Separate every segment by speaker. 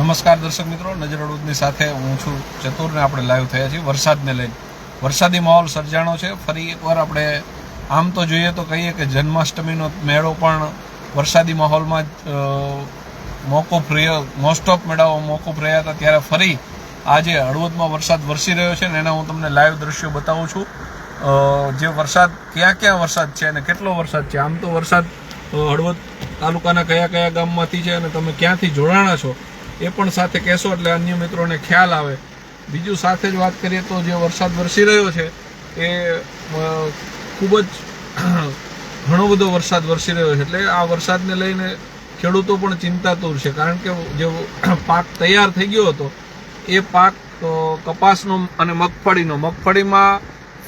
Speaker 1: નમસ્કાર દર્શક મિત્રો, નજર અડુદની સાથે હું છું ચતુરને. આપણે લાઈવ થયા છીએ વરસાદને લઈને. વરસાદી માહોલ સર્જાણો છે. ફરી એકવાર આપણે આમ તો જોઈએ તો કહીએ કે જન્માષ્ટમીનો મેળો પણ વરસાદી માહોલમાં જ મોકૂફ રહ્યો મોસ્ટ ઓફ મેળાઓ મોકૂફ રહ્યા હતા. ત્યારે ફરી આજે હળવદમાં વરસાદ વરસી રહ્યો છે ને એના હું તમને લાઈવ દ્રશ્યો બતાવું છું. જે વરસાદ, ક્યાં ક્યાં વરસાદ છે અને કેટલો વરસાદ છે? આમ તો વરસાદ હળવદ તાલુકાના કયા કયા ગામમાંથી છે અને તમે ક્યાંથી જોડાણા છો? એ પણ સાથે કહેશો એટલે અન્ય મિત્રોને ખ્યાલ આવે. બીજું સાથે જ વાત કરીએ તો જે વરસાદ વરસી રહ્યો છે, એ ખૂબ જ ઘણો બધો વરસાદ વરસી રહ્યો છે. એટલે આ વરસાદને લઈને ખેડૂતો પણ ચિંતાતુર છે, કારણ કે જે પાક તૈયાર થઈ ગયો હતો, એ પાક કપાસનો અને મગફળીનો. મગફળીમાં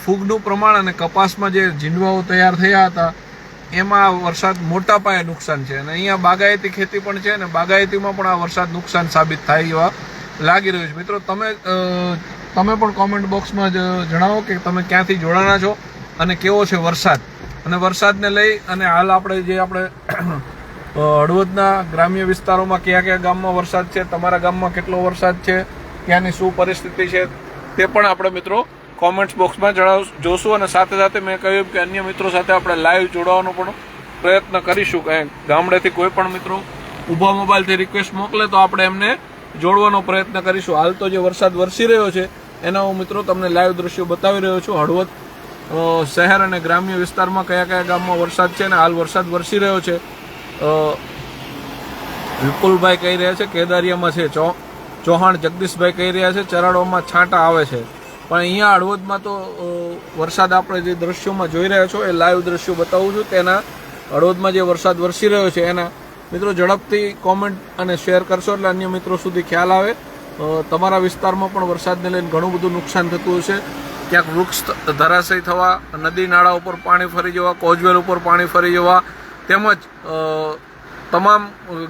Speaker 1: ફૂગનું પ્રમાણ અને કપાસમાં જે ઝીંડવાઓ તૈયાર થયા હતા એમાં વરસાદ મોટા પાયે નુકસાન છે. અને અહીંયા બાગાયતી ખેતી પણ છે અને બાગાયતીમાં પણ આ વરસાદ નુકસાન સાબિત થાય એવા લાગી રહ્યું છે. મિત્રો, તમે તમે પણ કોમેન્ટ બોક્સમાં જ જણાવો કે તમે ક્યાંથી જોડાણા છો અને કેવો છે વરસાદ. અને વરસાદને લઈ અને હાલ આપણે જે આપણે હળવદના ગ્રામ્ય વિસ્તારોમાં કયા કયા ગામમાં વરસાદ છે, તમારા ગામમાં કેટલો વરસાદ છે, ત્યાંની શું પરિસ્થિતિ છે તે પણ આપણે મિત્રો કોમેન્ટ્સ બોક્સમાં જણાવ જોશું અને સાથે સાથે મેં કહ્યું કે અન્ય મિત્રો સાથે આપણે લાઈવ જોડાવાનો પણ પ્રયત્ન કરીશું. કે ગામડેથી કોઈ પણ મિત્રો ઊભા મોબાઈલથી રિક્વેસ્ટ મોકલે તો આપણે એમને જોડવાનો પ્રયત્ન કરીશું. હાલ તો જે વરસાદ વરસી રહ્યો છે, એના હું મિત્રો તમને લાઈવ દ્રશ્યો બતાવી રહ્યો છું. હળવદ શહેર અને ગ્રામ્ય વિસ્તારમાં કયા કયા ગામમાં વરસાદ છે અને હાલ વરસાદ વરસી રહ્યો છે. વિપુલભાઈ કહી રહ્યા છે, કેદારિયામાં છે. ચો, ચૌહાણ જગદીશભાઈ કહી રહ્યા છે, ચરાડોમાં છાંટા આવે છે. પણ અહીંયા હળવદમાં તો વરસાદ આપણે જે દ્રશ્યોમાં જોઈ રહ્યા છો, એ લાઈવ દ્રશ્યો બતાવું છું. તેના હળવદમાં જે વરસાદ વરસી રહ્યો છે, એના મિત્રો ઝડપથી કોમેન્ટ અને શેર કરશો એટલે અન્ય મિત્રો સુધી ખ્યાલ આવે. તમારા વિસ્તારમાં પણ વરસાદને લઈને ઘણું બધું નુકસાન થતું હશે. ક્યાંક વૃક્ષ ધરાશય થવા, નદી નાળા ઉપર પાણી ફરી જવા, કોજવેલ ઉપર પાણી ફરી જવા, તેમજ તમામ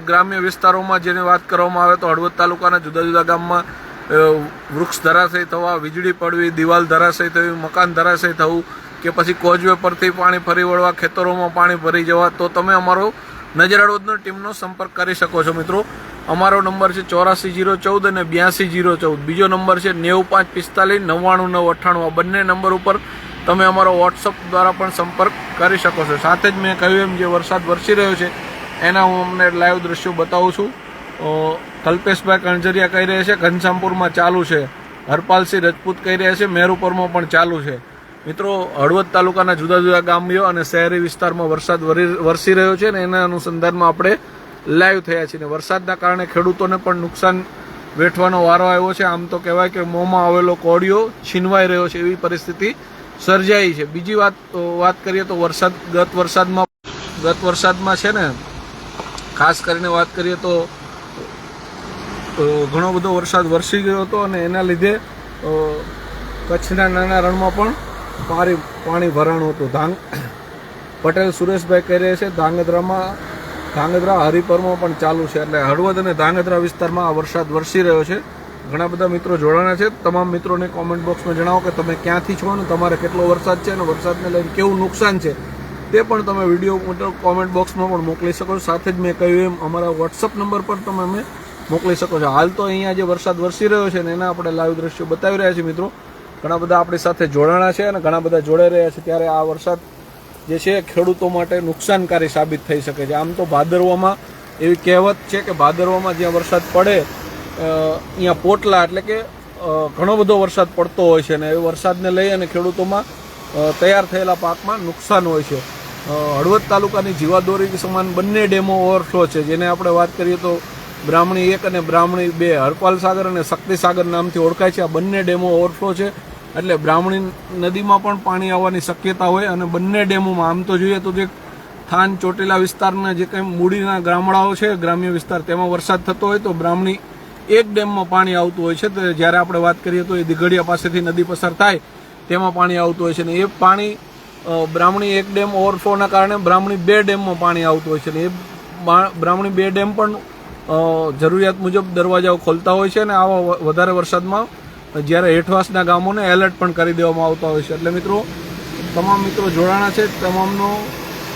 Speaker 1: ગ્રામ્ય વિસ્તારોમાં જેની વાત કરવામાં આવે તો હળવદ તાલુકાના જુદા જુદા ગામમાં વૃક્ષ ધરાશય થવા, વીજળી પડવી, દિવાલ ધરાશય થવી, મકાન ધરાશય થવું, કે પછી કોજવે પરથી પાણી ફરી વળવા, ખેતરોમાં પાણી ભરી જવા, તો તમે અમારો નજર ટીમનો સંપર્ક કરી શકો છો મિત્રો. અમારો નંબર છે ચોરાસી જીરો ચૌદ અને બ્યાસી જીરો ચૌદ. બીજો નંબર છે નેવું પાંચ પિસ્તાલીસ નવ્વાણું નવ અઠ્ઠાણું. આ બંને નંબર ઉપર તમે અમારો વોટ્સઅપ દ્વારા પણ સંપર્ક કરી શકો છો. સાથે જ મેં કહ્યું એમ, જે વરસાદ વરસી રહ્યો છે, એના હું અમને લાઈવ દ્રશ્યો બતાવું છું. કલ્પેશભાઈ કણજરિયા કહી રહ્યા છે, ઘનશ્યામપુરમાં ચાલુ છે. હરપાલસિંહ રજપૂત કહી રહ્યા છે, મેરુપરમાં પણ ચાલુ છે. મિત્રો, હળવદ તાલુકાના જુદા જુદા ગામો અને શહેરી વિસ્તારમાં વરસાદ વરી- વરસી રહ્યો છે ને એના અનુસંધાનમાં આપણે લાઈવ થયા છીએ. વરસાદના કારણે ખેડૂતોને પણ નુકસાન વેઠવાનો વારો આવ્યો છે. આમ તો કહેવાય કે મોંમાં આવેલો કોડિયો છીનવાઈ રહ્યો છે, એવી પરિસ્થિતિ સર્જાઈ છે. બીજી વાત વાત કરીએ તો વરસાદ, ગત વરસાદમાં ગત વરસાદમાં છે ને, ખાસ કરીને વાત કરીએ તો ઘણો બધો વરસાદ વરસી ગયો હતો અને એના લીધે કચ્છના નાના રણમાં પણ પાણી પાણી ભરાણું હતું. ધાંગ, પટેલ સુરેશભાઈ કહી રહ્યા છે, ધાંગધ્રામાં, ધાંગધ્રા હરિપરમાં પણ ચાલુ છે. એટલે હળવદ અને ધાંગધ્રા વિસ્તારમાં આ વરસાદ વરસી રહ્યો છે. ઘણા બધા મિત્રો જોડાણા છે. તમામ મિત્રોને કોમેન્ટ બોક્સમાં જણાવો કે તમે ક્યાંથી છો અને તમારે કેટલો વરસાદ છે અને વરસાદને લઈને કેવું નુકસાન છે તે પણ તમે વીડિયો કોમેન્ટ બોક્સમાં પણ મોકલી શકો સાથે જ મેં કહ્યું એમ, અમારા વોટ્સઅપ નંબર પર તમે અમે મોકલી શકો છો. હાલ તો અહીંયા જે વરસાદ વરસી રહ્યો છે ને એના આપણે લાઈવ દ્રશ્યો બતાવી રહ્યા છીએ મિત્રો. ઘણા બધા આપણી સાથે જોડાણા છે અને ઘણા બધા જોડાઈ રહ્યા છે. ત્યારે આ વરસાદ જે છે ખેડૂતો માટે નુકસાનકારી સાબિત થઈ શકે છે. આમ તો ભાદરવામાં એવી કહેવત છે કે ભાદરવામાં જ્યાં વરસાદ પડે અહીંયા પોટલા એટલે કે ઘણો બધો વરસાદ પડતો હોય છે અને એ વરસાદને લઈ અને ખેડૂતોમાં તૈયાર થયેલા પાકમાં નુકસાન હોય છે. હળવદ તાલુકાની જીવાદોરી સમાન બંને ડેમો ઓવરફ્લો છે. જેને આપણે વાત કરીએ તો બ્રાહ્મણી એક અને બ્રાહ્મણી બે. હરપાલ સાગર અને શક્તિ સાગર નામથી ઓળખાય છે. આ બંને ડેમો ઓવરફ્લો છે. એટલે બ્રાહ્મણી નદીમાં પણ પાણી આવવાની શક્યતા હોય અને બંને ડેમોમાં આમ તો જોઈએ તો જે થાન ચોટીલા વિસ્તારના જે કંઈ મૂડીના ગામડાઓ છે, ગ્રામ્ય વિસ્તાર, તેમાં વરસાદ થતો હોય તો બ્રાહ્મણી એક ડેમમાં પાણી આવતું હોય છે. તો જ્યારે આપણે વાત કરીએ તો એ દિઘડિયા પાસેથી નદી પસાર થાય, તેમાં પાણી આવતું હોય છે ને એ પાણી બ્રાહ્મણી એક ડેમ ઓવરફ્લોના કારણે બ્રાહ્મણી બે ડેમમાં પાણી આવતું હોય છે ને એ બ્રાહ્મણી બે ડેમ પણ જરૂરિયાત મુજબ દરવાજાઓ ખોલતા હોય છે અને આવા વધારે વરસાદમાં જ્યારે હેઠવાસના ગામોને એલર્ટ પણ કરી દેવામાં આવતા હોય છે. એટલે મિત્રો, તમામ મિત્રો જોડાણા છે. તમામનો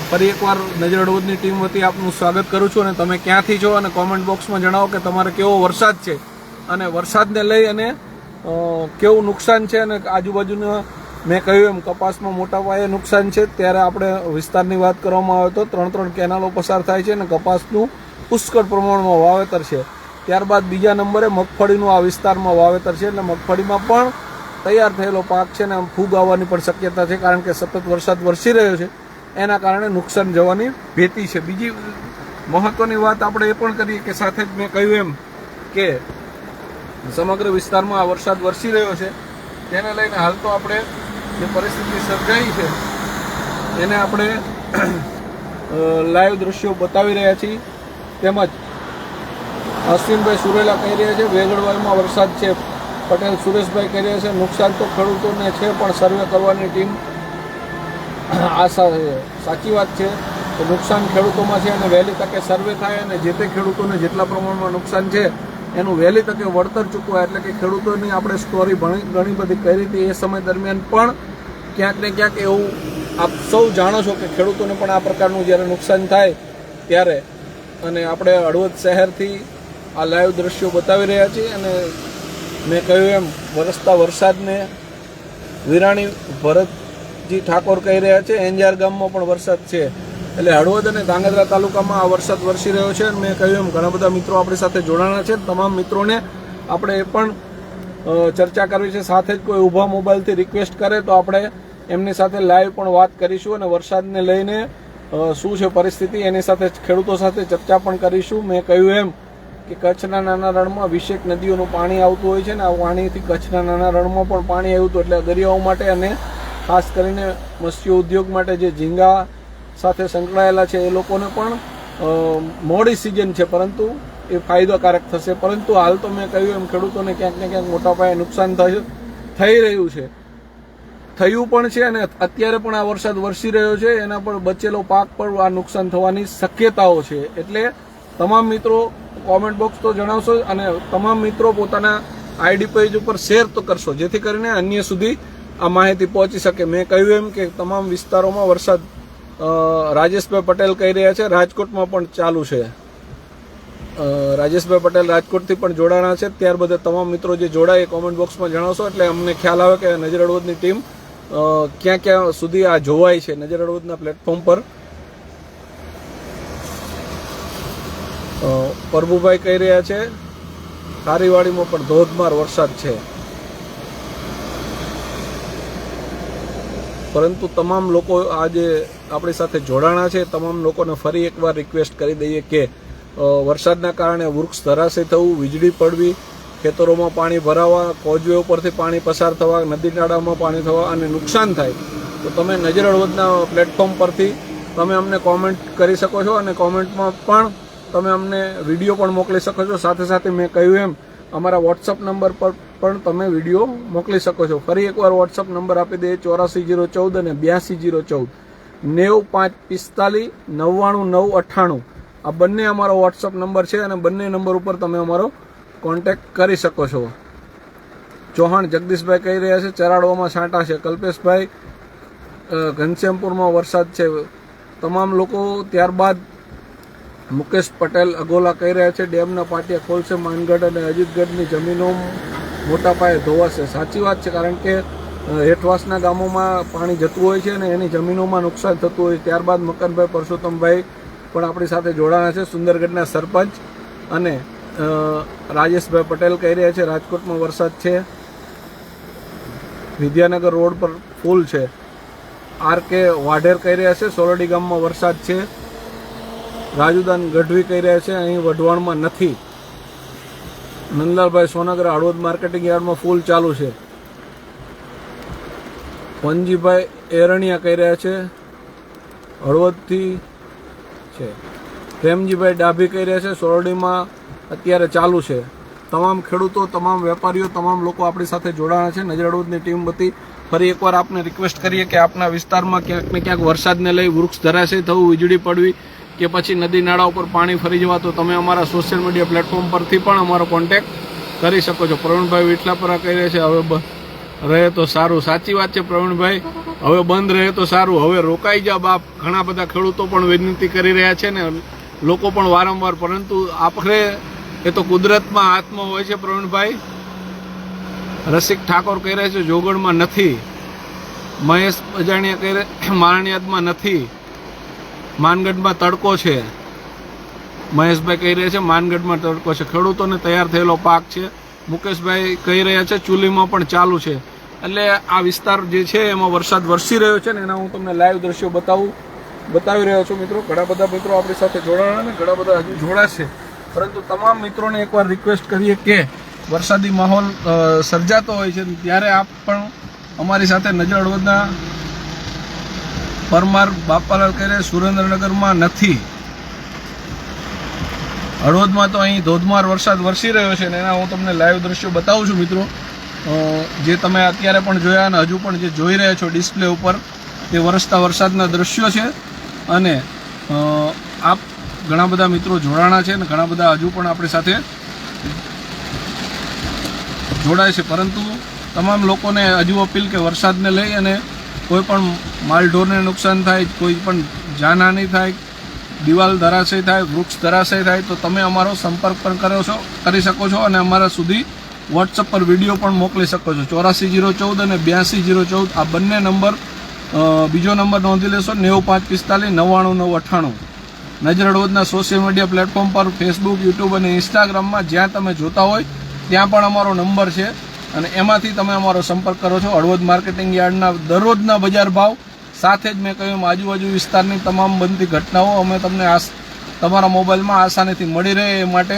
Speaker 1: ફરી એકવાર નજર હળવદની ટીમ વતી આપનું સ્વાગત કરું છું અને તમે ક્યાંથી છો અને કોમેન્ટ બોક્સમાં જણાવો કે તમારે કેવો વરસાદ છે અને વરસાદને લઈ અને કેવું નુકસાન છે અને આજુબાજુના મેં કહ્યું એમ કપાસમાં મોટા પાયે નુકસાન છે. ત્યારે આપણે વિસ્તારની વાત કરવામાં આવે તો ત્રણ ત્રણ કેનાલો પસાર થાય છે અને કપાસનું પુષ્કળ પ્રમાણમાં વાવેતર છે. ત્યારબાદ બીજા નંબરે મગફળીનું આ વિસ્તારમાં વાવેતર છે એટલે મગફળીમાં પણ તૈયાર થયેલો પાક છે ને ફૂગ આવવાની પણ શક્યતા છે કારણ કે સતત વરસાદ વરસી રહ્યો છે. એના કારણે નુકસાન જવાની ભેતી છે. બીજી મહત્વની વાત આપણે એ પણ કરીએ કે સાથે જ મેં કહ્યું એમ કે સમગ્ર વિસ્તારમાં આ વરસાદ વરસી રહ્યો છે. તેને લઈને હાલ તો આપણે જે પરિસ્થિતિ સર્જાઈ છે, એને આપણે લાઈવ દ્રશ્યો બતાવી રહ્યા છીએ. તેમજ અશ્વિનભાઈ સુરેલા કહી રહ્યા છે, વેગડવાલમાં વરસાદ છે. પટેલ સુરેશભાઈ કહી રહ્યા છે, નુકસાન તો ખેડૂતોને છે, પણ સર્વે કરવાની ટીમ છે. સાચી વાત છે કે નુકસાન ખેડૂતોમાં છે અને વહેલી તકે સર્વે થાય અને જે તે ખેડૂતોને જેટલા પ્રમાણમાં નુકસાન છે, એનું વહેલી તકે વળતર ચૂકવાય. એટલે કે ખેડૂતોની આપણે સ્ટોરી ભણી, ઘણી બધી કરી હતી એ સમય દરમિયાન, પણ ક્યાંક ને ક્યાંક એવું આપ સૌ જાણો છો કે ખેડૂતોને પણ આ પ્રકારનું જ્યારે નુકસાન થાય, ત્યારે અને આપણે હળવદ શહેરથી આ લાઈવ દ્રશ્યો બતાવી રહ્યા છીએ અને મેં કહ્યું એમ, વરસતા વરસાદને વિરાણી ભરતજી ઠાકોર કહી રહ્યા છે. એંજાર ગામમાં પણ વરસાદ છે. એટલે હળવદ અને ધાંગધ્રા તાલુકામાં આ વરસાદ વરસી રહ્યો છે અને મેં કહ્યું એમ, ઘણા બધા મિત્રો આપણી સાથે જોડાણા છે. તમામ મિત્રોને આપણે એ પણ ચર્ચા કરવી છે. સાથે જ કોઈ ઊભા મોબાઈલથી રિક્વેસ્ટ કરે તો આપણે એમની સાથે લાઈવ પણ વાત કરીશું અને વરસાદને લઈને શું છે પરિસ્થિતિ? એની સાથે ખેડૂતો સાથે ચર્ચા પણ કરીશું. મેં કહ્યું એમ કે કચ્છના નાના રણમાં વિશેક નદીઓનું પાણી આવતું હોય છે ને, આ પાણીથી કચ્છના નાના રણમાં પણ પાણી આવ્યું હતું. એટલે દરિયાઓ માટે અને ખાસ કરીને મત્સ્ય ઉદ્યોગ માટે જે ઝીંગા સાથે સંકળાયેલા છે, એ લોકોને પણ મોડી સિઝન છે, પરંતુ એ ફાયદાકારક થશે. પરંતુ હાલ તો મેં કહ્યું એમ, ખેડૂતોને ક્યાંક ને ક્યાંક મોટા પાયે નુકસાન થઈ રહ્યું છે. થયું પણ છે અને અત્યારે પણ આ વરસાદ વરસી રહ્યો છે, એના પર બચેલો પાક પર આ નુકસાન થવાની શક્યતાઓ છે. એટલે તમામ મિત્રો કોમેન્ટ બોક્સ તો જણાવશો અને તમામ મિત્રો પોતાના આઈડી પેજ ઉપર શેર તો કરશો, જેથી કરીને અન્ય સુધી આ માહિતી પહોંચી શકે. મેં કહ્યું એમ કે તમામ વિસ્તારોમાં વરસાદ રાજેશભાઈ પટેલ કહી રહ્યા છે, રાજકોટમાં પણ ચાલુ છે. રાજેશભાઈ પટેલ રાજકોટથી પણ જોડાણા છે. ત્યાર બધા તમામ મિત્રો જે જોડાય એ કોમેન્ટ બોક્સમાં જણાવશો, એટલે અમને ખ્યાલ આવે કે નજર અડવદની ટીમ ક્યાં ક્યાં સુધી આ જોવાય છે નજર અડવદના પ્લેટફોર્મ પર? પ્રભુભાઈ કહી રહ્યા છે ખારીવાડીમાં પણ ધોધમાર વરસાદ છે. પરંતુ તમામ લોકો આજે આપણી સાથે જોડાણા છે. તમામ લોકોને ફરી એકવાર રિક્વેસ્ટ કરી દઈએ કે વરસાદના કારણે વૃક્ષ ધરાશય થવું, વીજળી પડવી ખેતરોમાં પાણી ભરાવા કોજવે ઉપરથી પાણી પસાર થવા, નદી નાળામાં પાણી થવા અને નુકસાન થાય, તો તમે નજર હળવદના પ્લેટફોર્મ પરથી તમે અમને કોમેન્ટ કરી શકો છો અને કોમેન્ટમાં પણ તમે અમને વીડિયો પણ મોકલી શકો છો. સાથે સાથે મેં કહ્યું એમ, અમારા વોટ્સઅપ નંબર પર પણ તમે વીડિયો મોકલી શકો છો. ફરી એકવાર વોટ્સઅપ નંબર આપી દઈએ, ચોરાસી જીરો ચૌદ અને બ્યાસી જીરો ચૌદ. નેવ પાંચ પિસ્તાલીસ નવ્વાણું નવ અઠ્ઠાણું. આ બંને અમારો વોટ્સઅપ નંબર છે અને બંને નંબર ઉપર તમે અમારો કોન્ટેક્ટ કરી શકો છો. ચૌહાણ જગદીશભાઈ કહી રહ્યા છે, ચરાડવામાં છાંટા છે. કલ્પેશભાઈ ઘનશ્યામપુરમાં વરસાદ છે. તમામ લોકો ત્યારબાદ મુકેશ પટેલ અગોલા કહી રહ્યા છે, ડેમના પાટિયા ખોલશે, માનગઢ અને અજીતગઢની જમીનો મોટા પાયે ધોવાશે. સાચી વાત છે, કારણ કે હેઠવાસના ગામોમાં પાણી જતું હોય છે અને એની જમીનોમાં નુકસાન થતું હોય ત્યારબાદ મકનભાઈ પરસોત્તમભાઈ પણ આપણી સાથે જોડાણા છે, સુંદરગઢના સરપંચ અને રાજેશભાઈ પટેલ કહી રહ્યા છે, રાજકોટમાં વરસાદ છે. વિદ્યાનગર રોડ પર ફૂલ છે. આર કે વાઢેર કહી રહ્યા છે સોરડી ગામમાં વરસાદ છે. રાજુદાન ગઢવી કહી રહ્યા છે, અહીં વઢવાણમાં નથી. નંદલાલભાઈ સોનગર હળવદ માર્કેટિંગ યાર્ડમાં ફૂલ ચાલુ છે. પંજીભાઈ એરણિયા કહી રહ્યા છે, હળવદથી છે. પ્રેમજીભાઈ ડાભી કહી રહ્યા છે, સોરડીમાં અત્યારે ચાલુ છે. તમામ ખેડૂતો, તમામ વેપારીઓ, તમામ લોકો આપણી સાથે જોડાણા છે. નજરડોદની ટીમ બધી ફરી એકવાર આપને રિક્વેસ્ટ કરીએ કે આપના વિસ્તારમાં ક્યાંક ને ક્યાંક વરસાદને લઈ વૃક્ષ ધરાશે થવું વીજળી પડવી કે પછી નદી નાળા ઉપર પાણી ફરી જવા, તો તમે અમારા સોશિયલ મીડિયા પ્લેટફોર્મ પરથી પણ અમારો કોન્ટેક્ટ કરી શકો છો. પ્રવીણભાઈ વિઠલાપરા કહી રહ્યા છે, હવે રહે તો સારું. સાચી વાત છે પ્રવીણભાઈ. હવે બંધ રહે તો સારું. હવે રોકાઈ જા બાપ. ઘણા બધા ખેડૂતો પણ વિનંતી કરી રહ્યા છે ને લોકો પણ વારંવાર, પરંતુ આખરે એ તો કુદરતમાં હાથમાં હોય છે પ્રવીણભાઈ. રસિક ઠાકોર કહી રહ્યા છે, જોગણમાં નથી. મહેશ અજાણ્યા કહી રહ્યા મારણિયાદમાં નથી. માનગઢમાં તડકો છે. મહેશભાઈ કહી રહ્યા છે, માનગઢમાં તડકો છે. ખેડૂતોને તૈયાર થયેલો પાક છે. મુકેશભાઈ કહી રહ્યા છે, ચૂલીમાં પણ ચાલુ છે. એટલે આ વિસ્તાર જે છે, એમાં વરસાદ વરસી રહ્યો છે ને એના હું તમને લાઈવ દ્રશ્યો બતાવું, બતાવી રહ્યો છું મિત્રો. ઘણા બધા મિત્રો આપણી સાથે જોડાણા ને ઘણા બધા હજુ જોડાશે. પરંતુ તમામ મિત્રોને એકવાર રિક્વેસ્ટ કરીએ કે વરસાદી માહોલ સર્જાતો હોય છે, ત્યારે આપ પણ અમારી સાથે નજર હળવદના પરમાર બાપાલાલ કરે સુરેન્દ્રનગરમાં નથી. હળવદમાં તો અહીં ધોધમાર વરસાદ વરસી રહ્યો છે ને એના હું તમને લાઈવ દ્રશ્યો બતાવું છું, મિત્રો. જે તમે અત્યારે પણ જોયા અને હજુ પણ જે જોઈ રહ્યા છો ડિસ્પ્લે ઉપર, તે વરસતા વરસાદના દ્રશ્યો છે. અને આપ ઘણા બધા મિત્રો જોડાણા છે અને ઘણા બધા હજુ પણ આપણી સાથે જોડાય છે. પરંતુ તમામ લોકોને હજુ અપીલ કે વરસાદને લઈ અને કોઈ પણ માલઢોરને નુકસાન થાય, કોઈ પણ જાનહાની થાય, દિવાલ ધરાશય થાય, વૃક્ષ ધરાશય થાય, તો તમે અમારો સંપર્ક પણ કરો છો, કરી શકો છો અને અમારા સુધી વોટ્સઅપ પર વીડિયો પણ મોકલી શકો છો. ચોરાસી જીરો ચૌદ અને બ્યાસી જીરો ચૌદ આ બંને નંબર બીજો નંબર નોંધી લેશો, નેવું પાંચ પિસ્તાલીસ, નવ્વાણું નવ અઠ્ઠાણું. નજર રોજના સોશિયલ મીડિયા પ્લેટફોર્મ પર ફેસબુક યુટ્યુબ અને ઇન્સ્ટાગ્રામમાં જ્યાં તમે જોતા હોય, ત્યાં પણ અમારો નંબર છે. અને એમાંથી તમે અમારો સંપર્ક કરો છો. હળવદ માર્કેટિંગ યાર્ડના દરરોજના બજાર ભાવ, સાથે જ મેં કહ્યું આજુબાજુ વિસ્તારની તમામ બનતી ઘટનાઓ અમે તમને આ તમારા મોબાઈલમાં આસાનીથી મળી રહે એ માટે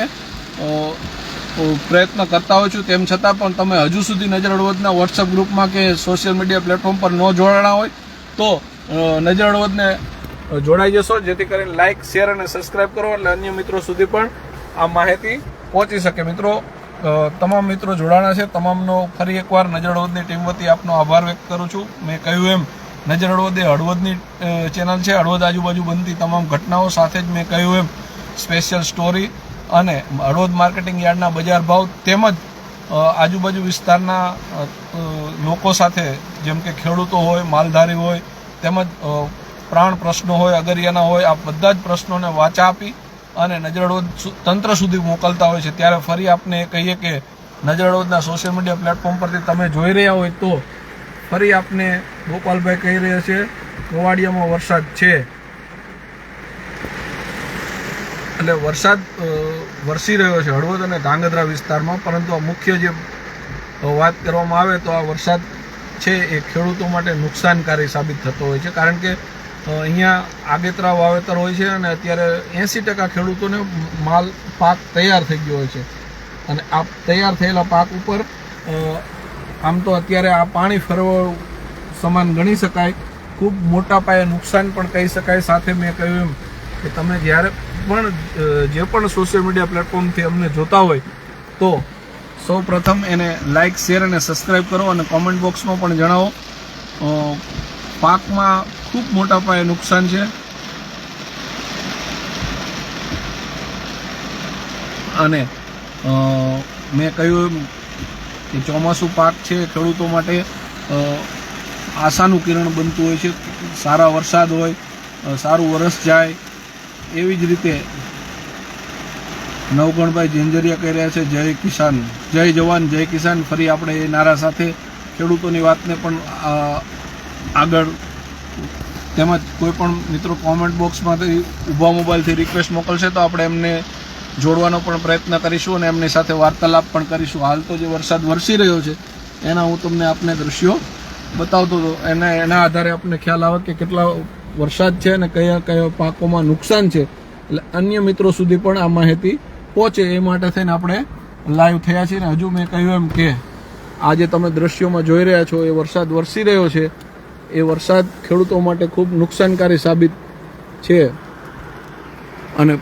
Speaker 1: પ્રયત્ન કરતા હોઉં છું. તેમ છતાં પણ તમે હજુ સુધી નજર હળવદના વોટ્સઅપ ગ્રુપમાં કે સોશિયલ મીડિયા પ્લેટફોર્મ પર ન જોડાણા હોય, તો નજર હળવદને જોડાઈ જશો. જેથી કરીને લાઇક શેર અને સબસ્ક્રાઇબ કરો એટલે અન્ય મિત્રો સુધી પણ આ માહિતી પહોંચી શકે. મિત્રો તમામ મિત્રો જોડાણા છે. તમામનો ફરી એકવાર નજર હળવદની ટીમ વતી આપનો આભાર વ્યક્ત કરું છું. મેં કહ્યું એમ, નજર હળવદ હળવદની ચેનલ છે. હળવદ આજુબાજુ બનતી તમામ ઘટનાઓ સાથે જ મેં કહ્યું એમ. સ્પેશિયલ સ્ટોરી અને હળવદ માર્કેટિંગ યાર્ડના બજાર ભાવ તેમજ આજુબાજુ વિસ્તારના લોકો સાથે જેમ કે ખેડૂતો હોય, માલધારી હોય, તેમજ પ્રાણ પ્રશ્નો હોય, અગરિયાના હોય આ બધા જ પ્રશ્નોને વાચા આપી અને નજરડોદ તંત્ર સુધી મોકલતા હોય છે. ત્યારે ફરી આપને કહીએ કે નજરડોદના સોશિયલ મીડિયા પ્લેટફોર્મ પરથી તમે જોઈ રહ્યા હોય તો ફરી આપને ગોપાલભાઈ કહી રહ્યા છે, ગોવાડિયામાં વરસાદ છે. એટલે વરસાદ વરસી રહ્યો છે હળવદ અને ધાંગધ્રા વિસ્તારમાં, પરંતુ આ મુખ્ય જે વાત કરવામાં આવે તો આ વરસાદ છે એ ખેડૂતો માટે નુકસાનકારી સાબિત થતો હોય છે. કારણ કે અહીંયા આગેતરા વાવેતર હોય છે અને અત્યારે એંસી ટકા ખેડૂતોને માલ પાક તૈયાર થઈ ગયો હોય છે. અને આ તૈયાર થયેલા પાક ઉપર આમ તો અત્યારે આ પાણી ફરવા સમાન ગણી શકાય. ખૂબ મોટા પાયે નુકસાન પણ કહી શકાય. સાથે મેં કહ્યું એમ કે તમે જ્યારે પણ જે પણ સોશિયલ મીડિયા પ્લેટફોર્મથી અમને જોતા હોય, તો સૌ પ્રથમ એને લાઇક શેર અને સબસ્ક્રાઈબ કરો અને કોમેન્ટ બોક્સમાં પણ જણાવો. પાકમાં ખૂબ મોટા પાયે નુકસાન છે. અને મેં કહ્યું એમ કે ચોમાસું પાક છે ખેડૂતો માટે આશાનું કિરણ બનતું હોય છે, સારા વરસાદ હોય સારું વરસ જાય, એવી જ રીતે નવગણભાઈ ઝેંઝરિયા કહી રહ્યા છે, જય કિસાન, જય જવાન, જય કિસાન. ફરી આપણે એ નારા સાથે ખેડૂતોની વાતને પણ આગળ તેમજ કોઈ પણ મિત્રો કોમેન્ટ બોક્સમાંથી ઊભા મોબાઈલથી રિક્વેસ્ટ મોકલશે તો આપણે એમને જોડવાનો પણ પ્રયત્ન કરીશું અને એમની સાથે વાર્તાલાપ પણ કરીશું. હાલ તો જે વરસાદ વરસી રહ્યો છે, એના હું તમને આપને દ્રશ્યો બતાવતો હતો. એને, એના આધારે આપણને ખ્યાલ આવે કે કેટલા વરસાદ છે અને કયા કયા પાકોમાં નુકસાન છે. એટલે અન્ય મિત્રો સુધી પણ આ માહિતી પહોંચે એ માટે થઈને આપણે લાઈવ થયા છીએ. ને હજુ મેં કહ્યું એમ કે આજે તમે દ્રશ્યોમાં જોઈ રહ્યા છો, એ વરસાદ વરસી રહ્યો છે. એ વરસાદ ખેડૂતો માટે ખૂબ નુકસાનકારી સાબિત છે. અને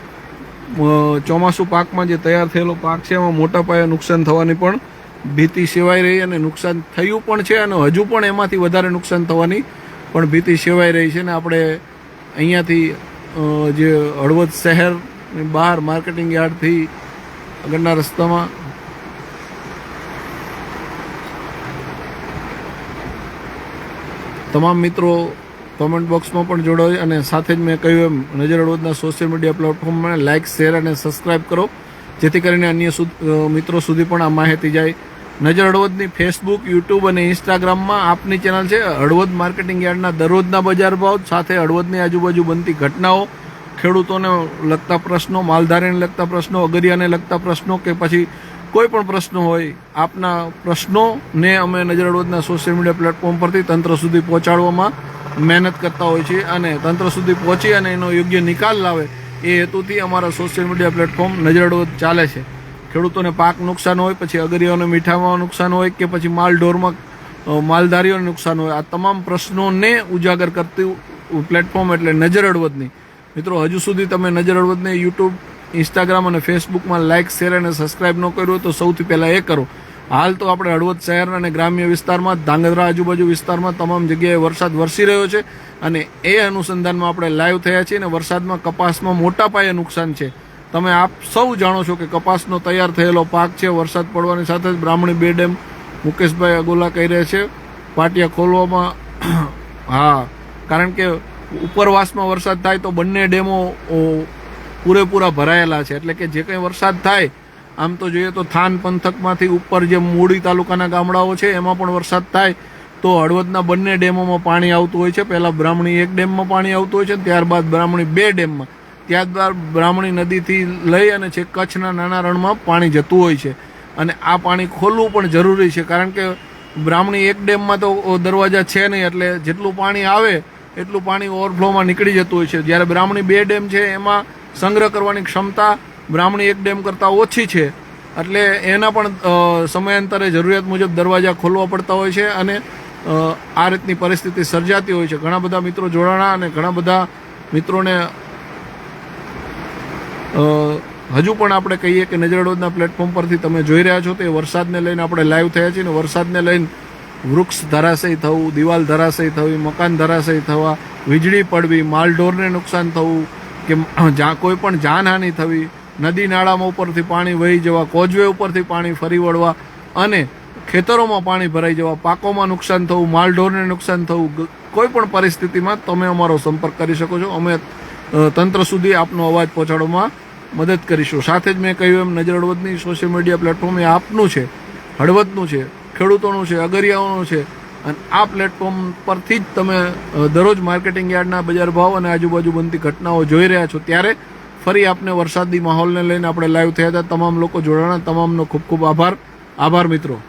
Speaker 1: ચોમાસું પાકમાં જે તૈયાર થયેલો પાક છે, એમાં મોટા પાયે નુકસાન થવાની પણ ભીતિ સેવાઈ રહી અને નુકસાન થયું પણ છે અને હજુ પણ એમાંથી વધારે નુકસાન થવાની પણ ભીતિ સેવાઈ રહી છે. ને આપણે અહીંયાથી જે હળવદ શહેર બહાર માર્કેટિંગ યાર્ડથી આગળના રસ્તામાં તમામ મિત્રો કોમેન્ટ બોક્સમાં પણ જોડાય અને સાથે જ મેં કહ્યું એમ, નજર અડવદના સોશિયલ મીડિયા પ્લેટફોર્મમાં લાઇક શેર અને સબસ્ક્રાઇબ કરો. જેથી કરીને અન્ય મિત્રો સુધી પણ આ માહિતી જાય. નજર હળવદની ફેસબુક યુટ્યુબ અને ઇન્સ્ટાગ્રામમાં આપની ચેનલ છે હળવદ માર્કેટિંગ યાર્ડના દરરોજના બજાર ભાવ, સાથે હળવદની આજુબાજુ બનતી ઘટનાઓ, ખેડૂતોને લગતા પ્રશ્નો, માલધારીને લગતા પ્રશ્નો, અગરિયાને લગતા પ્રશ્નો કે પછી કોઈ પણ પ્રશ્નો હોય, આપના પ્રશ્નોને અમે નજર હળવદના સોશિયલ મીડિયા પ્લેટફોર્મ પરથી તંત્ર સુધી પહોંચાડવામાં મહેનત કરતા હોય છે અને તંત્ર સુધી પહોંચી અને એનો યોગ્ય નિકાલ લાવે એ હેતુથી અમારા સોશિયલ મીડિયા પ્લેટફોર્મ નજર હળવદ ચાલે છે. ખેડૂતોને પાક નુકસાન હોય, પછી અગરિયાઓને મીઠામાં નુકસાન હોય કે પછી માલ ઢોરમાં માલધારીઓને નુકસાન હોય, આ તમામ પ્રશ્નોને ઉજાગર કરતું પ્લેટફોર્મ એટલે નજર હળવદની મિત્રો, હજુ સુધી તમે નજર હળવદને યુટ્યુબ ઇન્સ્ટાગ્રામ અને ફેસબુકમાં લાઇક શેર અને સબસ્ક્રાઇબ ન કર્યું તો સૌથી પહેલાં એ કરો. હાલ તો આપણે હળવદ શહેર અને ગ્રામ્ય વિસ્તારમાં, ધાંગધ્રા આજુબાજુ વિસ્તારમાં તમામ જગ્યાએ વરસાદ વરસી રહ્યો છે અને એ અનુસંધાનમાં આપણે લાઈવ થયા છીએ અને વરસાદમાં કપાસમાં મોટા પાયે નુકસાન છે. તમે આપ સૌ જાણો છો કે કપાસનો તૈયાર થયેલો પાક છે, વરસાદ પડવાની સાથે જ બ્રાહ્મણી બે ડેમ મુકેશભાઈ અગોલા કહી રહ્યા છે. પાટિયા ખોલવામાં હા, કારણ કે ઉપરવાસમાં વરસાદ થાય તો બંને ડેમો પૂરેપૂરા ભરાયેલા છે. એટલે કે જે કંઈ વરસાદ થાય, આમ તો જોઈએ તો થાન પંથકમાંથી ઉપર જે મૂડી તાલુકાના ગામડાઓ છે, એમાં પણ વરસાદ થાય તો હળવદના બંને ડેમોમાં પાણી આવતું હોય છે. પહેલાં બ્રાહ્મણી એક ડેમમાં પાણી આવતું હોય છે, ત્યારબાદ બ્રાહ્મણી બે ડેમમાં. ત્યારબાદ બ્રાહ્મણી નદીથી લઈ અને છેક કચ્છના નાના રણમાં પાણી જતું હોય છે. અને આ પાણી ખોલવું પણ જરૂરી છે, કારણ કે બ્રાહ્મણી એક ડેમમાં તો દરવાજા છે નહીં, એટલે જેટલું પાણી આવે એટલું પાણી ઓવરફ્લોમાં નીકળી જતું હોય છે. જ્યારે બ્રાહ્મણી બે ડેમ છે, એમાં સંગ્રહ કરવાની ક્ષમતા બ્રાહ્મણી એક ડેમ કરતાં ઓછી છે. એટલે એના પણ સમયાંતરે જરૂરિયાત મુજબ દરવાજા ખોલવા પડતા હોય છે અને આ રીતની પરિસ્થિતિ સર્જાતી હોય છે. ઘણા બધા મિત્રો જોડાણા અને ઘણા બધા મિત્રોને હજુ પણ આપણે કહીએ કે નજરડોદના પ્લેટફોર્મ પરથી તમે જોઈ રહ્યા છો તે વરસાદને લઈને આપણે લાઈવ થયા છીએ અને વરસાદને લઈને વૃક્ષ ધરાશયી થવું, દિવાલ ધરાશયી થવી, મકાન ધરાશયી થવા, વીજળી પડવી, માલઢોરને નુકસાન થવું કે જ્યાં કોઈ પણ જાનહાનિ થવી, નદી નાળામાં ઉપરથી પાણી વહી જવા કોજવે ઉપરથી પાણી ફરી વળવા અને ખેતરોમાં પાણી ભરાઈ જવા, પાકોમાં નુકસાન થવું, માલઢોરને નુકસાન થવું કોઈ પણ પરિસ્થિતિમાં તમે અમારો સંપર્ક કરી શકો છો. અમે તંત્ર સુધી આપનો અવાજ પહોંચાડવામાં મદદ કરીશું. સાથે જ મેં કહ્યું એમ નજર હળવદની સોશિયલ મીડિયા પ્લેટફોર્મ એ આપનું છે, હળવદનું છે, ખેડૂતોનું છે, અગરિયાઓનું છે અને આ પ્લેટફોર્મ પરથી જ તમે દરરોજ માર્કેટિંગ યાર્ડના બજાર ભાવ અને આજુબાજુ બનતી ઘટનાઓ જોઈ રહ્યા છો. ત્યારે ફરી આપને વરસાદી માહોલને લઈને આપણે લાઈવ થયા હતા. તમામ લોકો જોડાણા. તમામનો ખૂબ ખૂબ આભાર. આભાર મિત્રો.